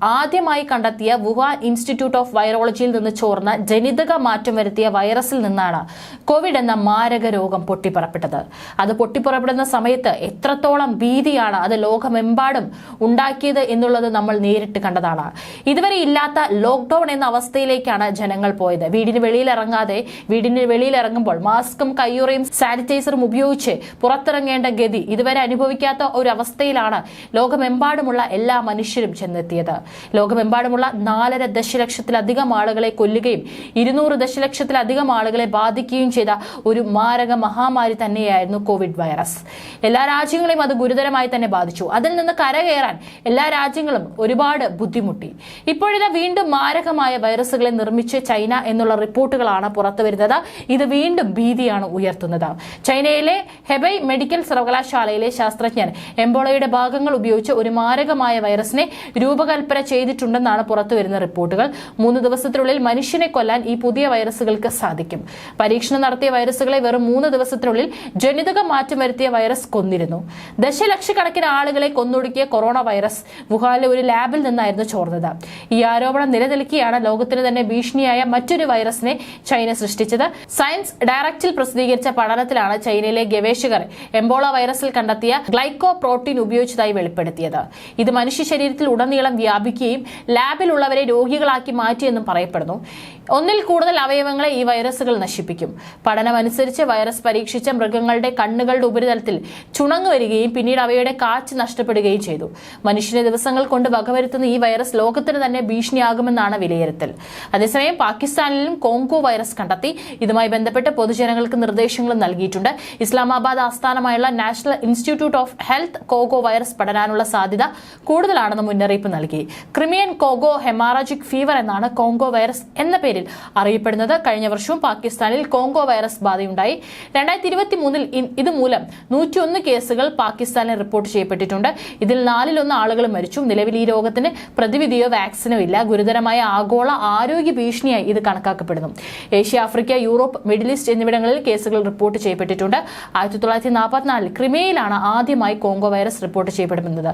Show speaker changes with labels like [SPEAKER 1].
[SPEAKER 1] ആദ്യമായി കണ്ടെത്തിയ Wuhan institute of വൈറോളജിയിൽ നിന്ന് ചോർന്ന ജനിതക മാറ്റം വരുത്തിയ വൈറസിൽ നിന്നാണ് കോവിഡ് എന്ന മാരക രോഗം പൊട്ടിപ്പുറപ്പെട്ടത്. അത് പൊട്ടിപ്പുറപ്പെടുന്ന സമയത്ത് എത്രത്തോളം ഭീതിയാണ് അത് ലോകമെമ്പാടും ഉണ്ടാക്കിയത് എന്നുള്ളത് നമ്മൾ നേരിട്ട് കണ്ടതാണ്. ഇതുവരെ ഇല്ലാത്ത ലോക്ക്ഡൌൺ എന്ന അവസ്ഥയിലേക്കാണ് ജനങ്ങൾ പോയത്. വീടിന് വെളിയിൽ ഇറങ്ങാതെ വീടിന് വെളിയിൽ ഇറങ്ങുമ്പോൾ മാസ്കും കയ്യുറയും സാനിറ്റൈസറും ഉപയോഗിച്ച് പുറത്തിറങ്ങേണ്ട ഗതി ഇതുവരെ അനുഭവിക്കാത്ത ഒരു അവസ്ഥയിലാണ് ലോകമെമ്പാടുമുള്ള എല്ലാ മനുഷ്യരും ചെന്നെത്തിയത്. ലോകമെമ്പാടുമുള്ള നാലര ദശലക്ഷത്തിലധികം ആളുകളെ കൊല്ലുകയും ഇരുന്നൂറ് ദശലക്ഷത്തിലധികം ആളുകളെ ബാധിക്കുകയും ചെയ്ത ഒരു മാരക മഹാമാരി തന്നെയായിരുന്നു കോവിഡ് വൈറസ്. എല്ലാ രാജ്യങ്ങളെയും അത് ഗുരുതരമായി തന്നെ ബാധിച്ചു. അതിൽ നിന്ന് കരകയറാൻ എല്ലാ രാജ്യങ്ങളും ഒരുപാട് ബുദ്ധിമുട്ടി. ഇപ്പോഴിതാ വീണ്ടും മാരകമായ വൈറസുകളെ നിർമ്മിച്ച് ചൈന എന്നുള്ള റിപ്പോർട്ടുകളാണ് പുറത്തു വരുന്നത്. ഇത് വീണ്ടും ഭീതിയാണ് ഉയർത്തുന്നത്. ചൈനയിലെ ഹെബൈ മെഡിക്കൽ സർവകലാശാലയിലെ ശാസ്ത്രജ്ഞൻ എംബോളയുടെ ഭാഗങ്ങൾ ഉപയോഗിച്ച് ഒരു മാരകമായ വൈറസിനെ രൂപകൽപ്പന ചെയ്തിട്ടുണ്ടെന്നാണ് പുറത്തുവരുന്ന റിപ്പോർട്ടുകൾ. മൂന്ന് ദിവസത്തിനുള്ളിൽ മനുഷ്യനെ കൊല്ലാൻ ഈ പുതിയ വൈറസുകൾക്ക് സാധിക്കും. പരീക്ഷണം നടത്തിയ വൈറസുകളെ വെറും മൂന്ന് ദിവസത്തിനുള്ളിൽ ജനിതക മാറ്റം വരുത്തിയ വൈറസ് കൊന്നിരുന്നു. ദശലക്ഷക്കണക്കിന് ആളുകളെ കൊന്നൊടുക്കിയ കൊറോണ വൈറസ് വുഹാനിലെ ഒരു ലാബിൽ നിന്നായിരുന്നു ചോർന്നത്. ഈ ആരോപണം നിലനിൽക്കുകയാണ് ലോകത്തിന് തന്നെ ഭീഷണിയായ മറ്റൊരു വൈറസിനെ ചൈന സൃഷ്ടിച്ചത്. സയൻസ് ഡയറക്റ്റിൽ പ്രസിദ്ധീകരിച്ച പഠനത്തിലാണ് ചൈനയിലെ ഗവേഷകർ എംബോള വൈറസിൽ കണ്ടെത്തിയ ഗ്ലൈക്കോ പ്രോട്ടീൻ ഉപയോഗിച്ചതായി വെളിപ്പെടുത്തിയത്. ഇത് മനുഷ്യ ശരീരത്തിൽ ഉടനീളം വ്യാപിക്കുകയും ലാബിലുള്ളവരെ രോഗികളാക്കി മാറ്റിയെന്നും പറയപ്പെടുന്നു. ഒന്നിൽ കൂടുതൽ അവയവങ്ങളെ ഈ വൈറസുകൾ നശിപ്പിക്കും. പഠനമനുസരിച്ച് വൈറസ് പരീക്ഷിച്ച മൃഗങ്ങളുടെ കണ്ണുകളുടെ ഉപരിതലത്തിൽ ചുണങ്ങു വരികയും പിന്നീട് അവയുടെ കാച്ച് നഷ്ടപ്പെടുകയും ചെയ്തു. മനുഷ്യനെ ദിവസങ്ങൾ കൊണ്ട് വകവരുത്തുന്ന ഈ വൈറസ് ലോകത്തിന് തന്നെ ഭീഷണിയാകുമെന്നാണ് വിലയിരുത്തൽ. അതേസമയം പാകിസ്ഥാനിലും കോങ്കോ വൈറസ് കണ്ടെത്തി. ഇതുമായി ബന്ധപ്പെട്ട് പൊതുജനങ്ങൾക്ക് നിർദ്ദേശങ്ങളും നൽകിയിട്ടുണ്ട്. ഇസ്ലാമാബാദ് ആസ്ഥാനമായുള്ള നാഷണൽ ഇൻസ്റ്റിറ്റ്യൂട്ട് ഓഫ് ഹെൽത്ത് കോഗോ വൈറസ് പടരാനുള്ള സാധ്യത കൂടുതലാണെന്ന് മുന്നറിയിപ്പ് നൽകി. ക്രിമിയൻ കോഗോ ഹെമാറാജിക് ഫീവർ എന്നാണ് കോങ്കോ വൈറസ് എന്ന പേരിൽ അറിയപ്പെടുന്നത്. കഴിഞ്ഞ വർഷവും പാകിസ്ഥാനിൽ കോങ്കോ വൈറസ് ബാധയുണ്ടായി. രണ്ടായിരത്തി ഇരുപത്തി മൂന്നിൽ ഇതുമൂലം നൂറ്റിയൊന്ന് കേസുകൾ പാകിസ്ഥാനിൽ റിപ്പോർട്ട് ചെയ്യപ്പെട്ടിട്ടുണ്ട്. ഇതിൽ നാലിലൊന്ന് ആളുകൾ മരിച്ചു. നിലവിൽ ഈ രോഗത്തിന് പ്രതിവിധിയോ വാക്സിനോ ഇല്ല. ഗുരുതരമായ ആഗോള ആരോഗ്യ ഭീഷണിയായി ഇത് കണക്കാക്കപ്പെടുന്നു. Asia Africa Europe Middle East എന്നിവിടങ്ങളിൽ കേസുകൾ റിപ്പോർട്ട് ചെയ്യപ്പെട്ടിട്ടുണ്ട്. ആയിരത്തി തൊള്ളായിരത്തി നാൽപ്പത്തിനാലിൽ ക്രിമിയയിലാണ് ആദ്യമായി കോങ്കോ വൈറസ് റിപ്പോർട്ട് ചെയ്യപ്പെടുന്നത്.